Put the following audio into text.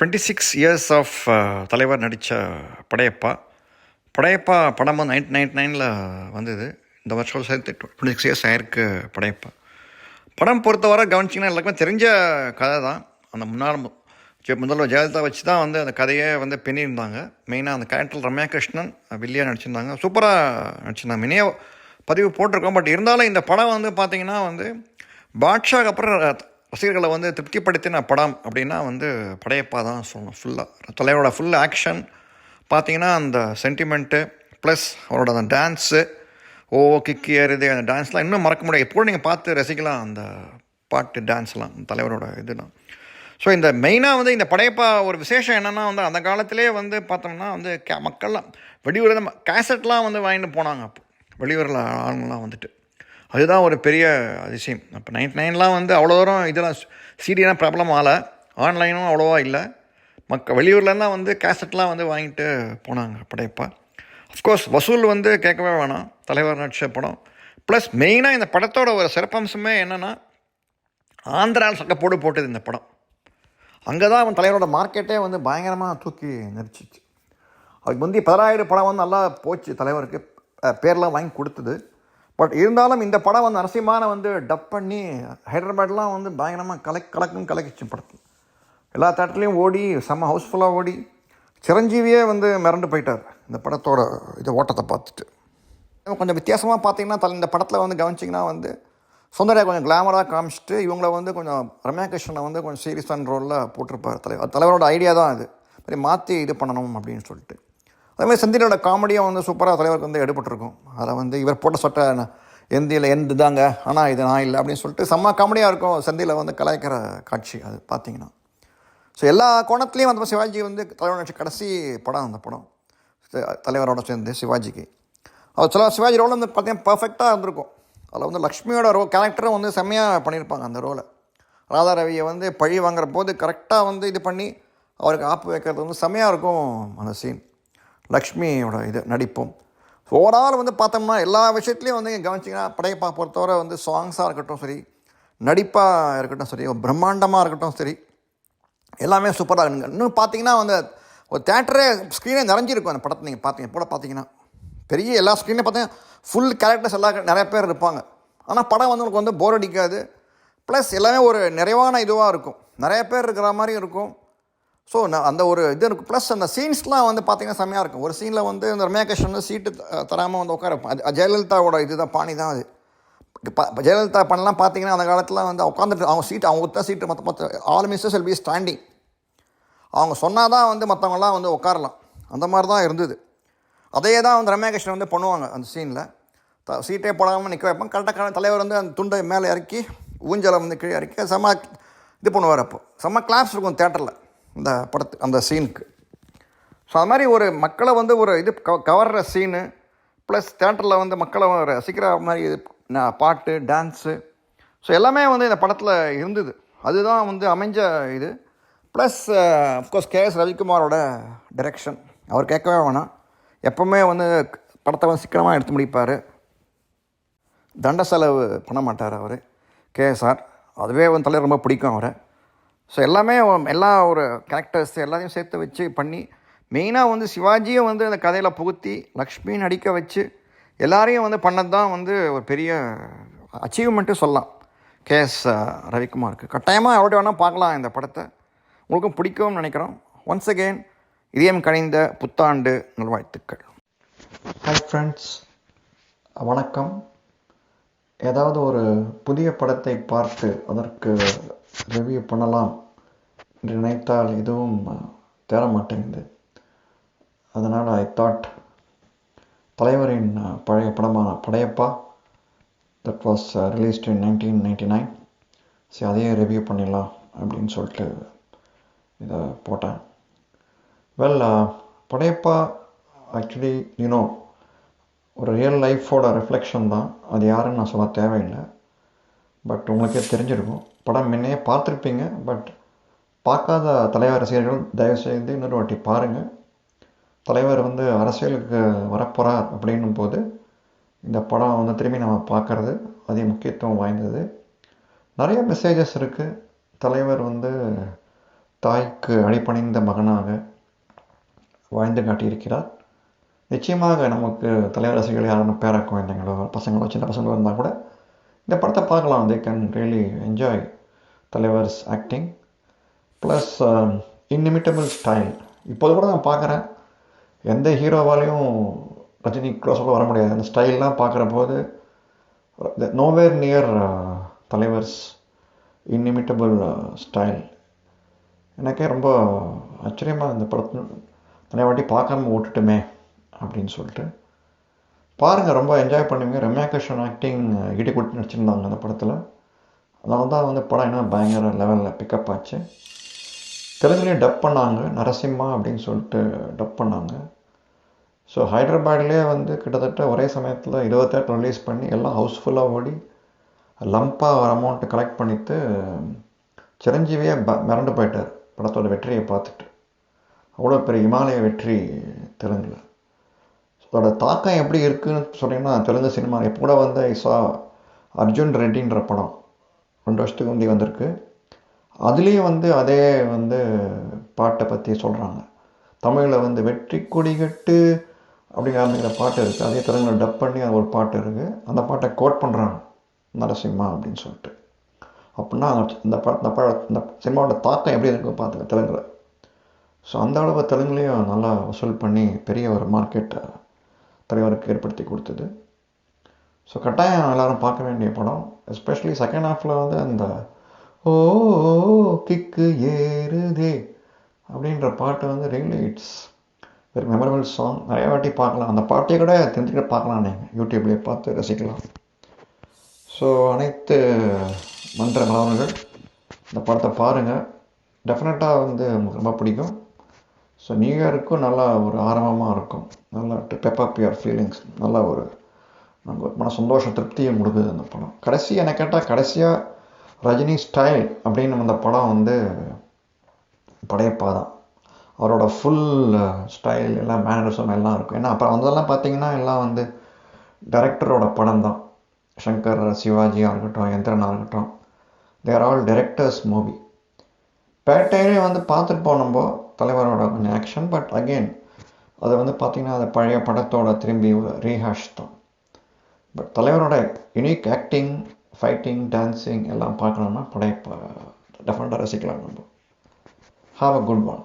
Twenty six years of தலைவர் நடித்த படையப்பா. படையப்பா படம் வந்து நைன்ட் நைன்டி நைனில் வந்தது. இந்த வருஷம் சேர்த்து டுவெண்ட்டி சிக்ஸ் இயர்ஸ் ஆயிருக்கு படையப்பா. படம் பொறுத்தவரை கவனிச்சிங்கன்னா எல்லாருக்குமே தெரிஞ்ச கதை தான். அந்த முன்னாள் முதல்வர் ஜெயலலிதா வச்சு தான் வந்து அந்த கதையை வந்து பின்னியிருந்தாங்க. மெயினாக அந்த கேரக்டர் ரம்யா கிருஷ்ணன் வில்லியா நடிச்சிருந்தாங்க. சூப்பராக நடிச்சிருந்தாங்க. மினியோ பதிவு போட்டிருக்கோம். பட் இருந்தாலும் இந்த படம் வந்து பார்த்திங்கன்னா வந்து பாட்ஷாக்கு அப்புறம் ரசிகர்களை வந்து திருப்திப்படுத்தின படம் அப்படின்னா வந்து படையப்பா தான் சொல்லணும் ஃபுல்லாக தலைவரோட ஃபுல் ஆக்ஷன் பார்த்தீங்கன்னா அந்த சென்டிமெண்ட்டு ப்ளஸ் அவரோட அந்த டான்ஸு ஓ கிக்கி ஏறுது. அந்த டான்ஸ்லாம் இன்னும் மறக்க முடியாது. எப்போ நீங்கள் பார்த்து ரசிக்கலாம் அந்த பாட்டு டான்ஸ்லாம் தலைவரோட இதுலாம். ஸோ இந்த மெயினாக வந்து இந்த படையப்பா ஒரு விசேஷம் என்னென்னா வந்து அந்த காலத்திலே வந்து பார்த்தோம்னா வந்து கே மக்கள்லாம் வெளியூரில் கேசட்லாம் வந்து வாங்கிட்டு போனாங்க அப்போ. வெளியூரில் ஆளுங்கள்லாம் வந்துட்டு. அதுதான் ஒரு பெரிய அதிசயம். அப்போ நைன்டி நைன்லாம் வந்து அவ்வளோ தூரம் இதெல்லாம் சீடியெலாம் ப்ராப்ளம் ஆகலை. ஆன்லைனும் அவ்வளோவா இல்லை. மக்க வெளியூர்லேருந்தான் வந்து கேசட்லாம் வந்து வாங்கிட்டு போனாங்க படையப்பா அஃப்கோர்ஸ் வசூல் வந்து கேட்கவே வேணாம். தலைவர் நடிச்ச படம். ப்ளஸ் மெயினாக இந்த படத்தோட ஒரு சிறப்பம்சமே என்னென்னா ஆந்திராவில் சட்டப்போடு போட்டது இந்த படம். அங்கே தான் அவன் தலைவரோட மார்க்கெட்டே வந்து பயங்கரமாக தூக்கி நெரிச்சிச்சு. அதுக்கு முந்தைய பதினாயிரம் படம் வந்து நல்லா போச்சு தலைவருக்கு. பேர்லாம் வாங்கி கொடுத்தது. பட் இருந்தாலும் இந்த படம் வந்து நரசிம்மான வந்து டப் பண்ணி ஹைதராபாத்லாம் வந்து பயங்கரமாக கலக் கலக்கும் கலக்கிச்சு படத்தில். எல்லா தேட்டர்லேயும் ஓடி செம்ம ஹவுஸ்ஃபுல்லாக ஓடி. சிரஞ்சீவியே வந்து மிரண்டு போயிட்டார் இந்த படத்தோட இது ஓட்டத்தை பார்த்துட்டு. கொஞ்சம் வித்தியாசமாக பார்த்தீங்கன்னா தலை இந்த படத்தில் வந்து கவனிச்சிங்கன்னா வந்து சுந்தரியா கொஞ்சம் கிளாமராக காமிச்சிட்டு இவங்கள வந்து கொஞ்சம் ரம்யா கிருஷ்ணனை வந்து கொஞ்சம் சீரியஸான ரோலில் போட்டிருப்பார் தலைவர். தலைவரோட ஐடியா தான் அது. மாதிரி மாற்றி இது பண்ணணும் அப்படின்னு சொல்லிட்டு. அதுமாதிரி செந்திலோட காமெடியாக வந்து சூப்பராக தலைவருக்கு வந்து எடுபட்டிருக்கும். அதில் வந்து இவர் போட்ட சொட்டை எந்தியில் எந்த தாங்க ஆனால் இது நான் இல்லை அப்படின்னு சொல்லிட்டு செம்ம காமெடியாக இருக்கும் சந்தியில் வந்து கலாய்க்கிற காட்சி அது பார்த்தீங்கன்னா. ஸோ எல்லா கோணத்துலேயும் வந்து சிவாஜி வந்து தலைவர் நடிச்ச கடைசி படம் அந்த படம். த- தலைவரோட சேர்ந்து சிவாஜிக்கு. அவர் சில சிவாஜி ரோல் வந்து பார்த்தீங்கன்னா பர்ஃபெக்டாக இருந்திருக்கும். அதில் வந்து லக்ஷ்மியோட ரோ கேரக்டரும் வந்து செம்மையாக பண்ணியிருப்பாங்க அந்த ரோலை ராதா ரவியை வந்து பழி வாங்குற போது கரெக்டாக வந்து இது பண்ணி அவருக்கு ஆப்பு வைக்கிறது வந்து செம்மையாக இருக்கும் அந்த சீன் லக்ஷ்மியோட இது நடிப்பும். ஓவரால் வந்து பார்த்தோம்னா எல்லா விஷயத்துலையும் வந்து கவனிச்சிங்கன்னா படையப்பா பொறுத்தவரை வந்து சாங்ஸாக இருக்கட்டும் சரி நடிப்பாக இருக்கட்டும் சரி பிரம்மாண்டமாக இருக்கட்டும் சரி எல்லாமே சூப்பராக இருக்குங்க இன்னும் பார்த்தீங்கன்னா வந்து ஒரு தேட்டரே ஸ்க்ரீனே நிறைஞ்சிருக்கும் அந்த படத்தை நீங்கள் பார்த்தீங்க கூட பார்த்தீங்கன்னா. பெரிய எல்லா ஸ்க்ரீனையும் பார்த்தீங்கன்னா ஃபுல் கேரக்டர்ஸ் எல்லா நிறைய பேர் இருப்பாங்க. ஆனால் படம் வந்து உங்களுக்கு வந்து போர் அடிக்காது. ப்ளஸ் எல்லாமே ஒரு நிறைவான இதுவாக இருக்கும். நிறைய பேர் இருக்கிற மாதிரி இருக்கும். ஸோ நான் அந்த ஒரு இது இருக்கும் ப்ளஸ் அந்த சீன்ஸ்லாம் வந்து பார்த்தீங்கன்னா செம்மையாக இருக்கும். ஒரு சீனில் வந்து இந்த ரம்யா கிருஷ்ணன் வந்து சீட்டு தராமல் வந்து உட்கார அது ஜெயலலிதாவோட இது தான் பாணி தான் அது. இப்போ ஜெயலலிதா பண்ணலாம் பார்த்தீங்கன்னா அந்த காலத்தில் வந்து உட்காந்துட்டு அவங்க சீட்டு அவங்க தான் சீட்டு மற்ற மற்ற all misses will be standing அவங்க சொன்னால் தான் வந்து மற்றவங்களாம் வந்து உட்காரலாம். அந்த மாதிரி தான் இருந்தது. அதே தான் வந்து ரம்யா கிருஷ்ணன் வந்து பண்ணுவாங்க அந்த சீனில் த சீட்டே போடாமல் நிற்க வைப்பாங்க கரெக்டாக தலைவர் வந்து அந்த துண்டை மேலே இறக்கி ஊஞ்சலை வந்து கீழே இறக்கி செம்ம இது பண்ணுவார் அப்போ. செம்ம கிளாப்ஸ் இருக்கும் தேட்டரில் அந்த படத்து அந்த சீனுக்கு. ஸோ அது மாதிரி ஒரு மக்களை வந்து ஒரு இது கவர்ற சீனு ப்ளஸ் தேட்டரில் வந்து மக்களை ரசிக்கிற மாதிரி இது பாட்டு டான்ஸு ஸோ எல்லாமே வந்து இந்த படத்தில் இருந்தது. அதுதான் வந்து அமைஞ்ச இது. ப்ளஸ் அஃப்கோர்ஸ் கேஎஸ் ரவிக்குமாரோட டைரெக்ஷன் அவர் கேட்கவே வேணாம். எப்போவுமே வந்து படத்தை வந்து சீக்கிரமாக எடுத்து முடிப்பார். தண்ட செலவு பண்ண மாட்டார் அவர் கேஎஸ்ஆர் அதுவே வந்து தலைவர் ரொம்ப பிடிக்கும் அவரை. ஸோ எல்லாமே எல்லா ஒரு கேரக்டர்ஸ் எல்லாத்தையும் சேர்த்து வச்சு பண்ணி மெயினாக வந்து சிவாஜியை வந்து அந்த கதையில் புகுத்தி லக்ஷ்மி நடிக்க வச்சு எல்லாரையும் வந்து பண்ணது தான் வந்து ஒரு பெரிய அச்சீவ்மெண்ட்டு சொல்லலாம். கேஎஸ் ரவிக்குமாருக்கு. கட்டாயமாக அவர்கிட்ட வேணால் பார்க்கலாம் இந்த படத்தை. உங்களுக்கும் பிடிக்கும்னு நினைக்கிறோம். ஒன்ஸ் அகெயின் இதயம் கணிந்த புத்தாண்டு நல்வாழ்த்துக்கள். ஹாய் ஃப்ரெண்ட்ஸ் வணக்கம். ஏதாவது ஒரு புதிய படத்தை பார்த்து அதற்கு ரிவ்யூ பண்ணலாம். நினைத்தால் எதுவும் தேட தேர மாட்டேங்குது அதனால் ஐ தாட் தலைவரின் பழைய படமான Padayappa that was released in nineteen ninety nine சரி அதையே ரிவ்யூ பண்ணிடலாம் அப்படின்னு சொல்லிட்டு இதை போட்டேன். Well Padayappa actually you know ஒரு ரியல் லைஃபோட ரிஃப்ளெக்ஷன் தான். அது யாருன்னு நான் சொல்ல தேவையில்லை. பட் உங்களுக்கே தெரிஞ்சிருக்கும். படம் முன்னையே பார்த்துருப்பீங்க பட் பார்க்காத தலைவர் ரசிகர்கள் தயவுசெய்து இன்னொரு வாட்டி பாருங்கள் தலைவர் வந்து அரசியலுக்கு வரப்போகிறார் அப்படின்னும் போது இந்த படம் வந்து திரும்பி நம்ம பார்க்கறது அதிக முக்கியத்துவம் வாய்ந்தது. நிறைய மெசேஜஸ் இருக்குது தலைவர் வந்து தாய்க்கு அடிப்பணிந்த மகனாக வாழ்ந்து காட்டியிருக்கிறார். நிச்சயமாக நமக்கு தலைவர் ரசிகர்கள் யாரும் பேர குழந்தைங்களோ பசங்களோ சின்ன பசங்களோ இருந்தால் கூட இந்த படத்தை பார்க்கலாம். They can really enjoy Thalaivar's acting plus inimitable style இப்போது கூட நான் பார்க்குறேன். எந்த ஹீரோவாலையும் ரஜினி க்ளோஸோட வர முடியாது. அந்த ஸ்டைல்லாம் பார்க்குற போது nowhere near uh, Thalaivar's inimitable style uh, எனக்கே ரொம்ப ஆச்சரியமாக இந்த படத்தை நிறைய வாட்டி பார்க்காம விட்டுட்டுமே அப்படின்னு சொல்லிட்டு. பாருங்கள் ரொம்ப என்ஜாய் பண்ணுவீங்க. ரம்யா கிருஷ்ணன் ஆக்டிங் இடி கொடுத்து நடிச்சிருந்தாங்க அந்த படத்தில். அதனால தான் வந்து படம் என்ன பயங்கர லெவலில் பிக்கப் ஆச்சு. தெலுங்குலேயும் டப் பண்ணாங்க நரசிம்மா அப்படின்னு சொல்லிட்டு டப் பண்ணாங்க. ஸோ ஹைதராபாத்லேயே வந்து கிட்டத்தட்ட ஒரே சமயத்தில் இருபத்தெட்டு ரிலீஸ் பண்ணி எல்லாம் ஹவுஸ்ஃபுல்லாக ஓடி லம்பாக ஒரு அமௌண்ட்டு கலெக்ட் பண்ணிவிட்டு சிரஞ்சீவியே ப மிரண்டு போயிட்டார் படத்தோட வெற்றியை பார்த்துட்டு. அவ்வளோ பெரிய இமாலய வெற்றி தெலுங்கில். அதோட தாக்கம் எப்படி இருக்குதுன்னு சொன்னீங்கன்னா தெலுங்கு சினிமா இப்போ கூட வந்த ஐசா அர்ஜுன் ரெட்டின்ற படம் ரெண்டு வருஷத்துக்கு முந்தி வந்திருக்கு. அதுலேயும் வந்து அதே வந்து பாட்டை பற்றி சொல்கிறாங்க தமிழில் வந்து வெற்றி கொடிகட்டு அப்படிங்கிற ஆரம்பிக்கிற பாட்டு இருக்குது அதே தெலுங்கில் டப் பண்ணி அது ஒரு பாட்டு இருக்குது அந்த பாட்டை கோட் பண்ணுறாங்க நரசிம்மா அப்படின்னு சொல்லிட்டு. அப்படின்னா இந்த பட இந்த பட இந்த சினிமாவோட தாக்கம் எப்படி இருக்குது பார்த்துக்க தெலுங்கில். ஸோ அந்த அளவு தெலுங்குலேயும் நல்லா வசூல் பண்ணி பெரிய ஒரு மார்க்கெட்டை தலைவருக்கு ஏற்படுத்தி கொடுத்தது. ஸோ கட்டாயம் எல்லோரும் பார்க்க வேண்டிய படம். எஸ்பெஷலி செகண்ட் ஹாஃபில் வந்து அந்த ஓ கிக்கு ஏறுதே. அப்படின்ற பாட்டு வந்து really it's very memorable song நிறைய வாட்டி பார்க்கலாம். அந்த பாட்டையை கூட தெரிஞ்சுக்கிட்டு பார்க்கலாம் நீங்கள் யூடியூப்லேயே பார்த்து ரசிக்கலாம். ஸோ அனைத்து மன்ற மாணவர்கள் இந்த படத்தை பாருங்கள் டெஃபினட்டாக வந்து உங்களுக்கு ரொம்ப பிடிக்கும். ஸோ நியூ இயருக்கும் நல்லா ஒரு ஆரம்பமாக இருக்கும். நல்லா பெப் அப் யுவர் ஃபீலிங்ஸ் நல்லா ஒரு நமக்கு மன சந்தோஷ திருப்தியை கொடுக்குது அந்த படம். கடைசி என்னை கேட்டால் கடைசியாக ரஜினி ஸ்டைல் அப்படின்னு அந்த படம் வந்து படையப்பா தான். அவரோட ஃபுல் ஸ்டைல் uh, எல்லாம் மேனரிசம் எல்லாம் இருக்கும். ஏன்னா அப்புறம் வந்ததெல்லாம் பார்த்தீங்கன்னா எல்லாம் வந்து டைரக்டரோட படம் தான். சங்கர் சிவாஜியாக இருக்கட்டும் எந்திரனாக இருக்கட்டும் தேர் ஆல் டைரக்டர்ஸ் மூவி பேட்டையிலே வந்து பார்த்துட்டு போனோம்போ தலைவரோட கொஞ்சம் ஆக்ஷன் பட் அகெயின் அது வந்து பார்த்திங்கன்னா அது பழைய படத்தோட திரும்பி ரீஹாஷ் தான். பட் தலைவரோட யுனிக் ஆக்டிங் ஃபைட்டிங் டான்ஸிங் எல்லாம் பார்க்கணுன்னா படையப்பா டெஃபினட்டாக ரசிக்கலாம் நம்ம. Have a good one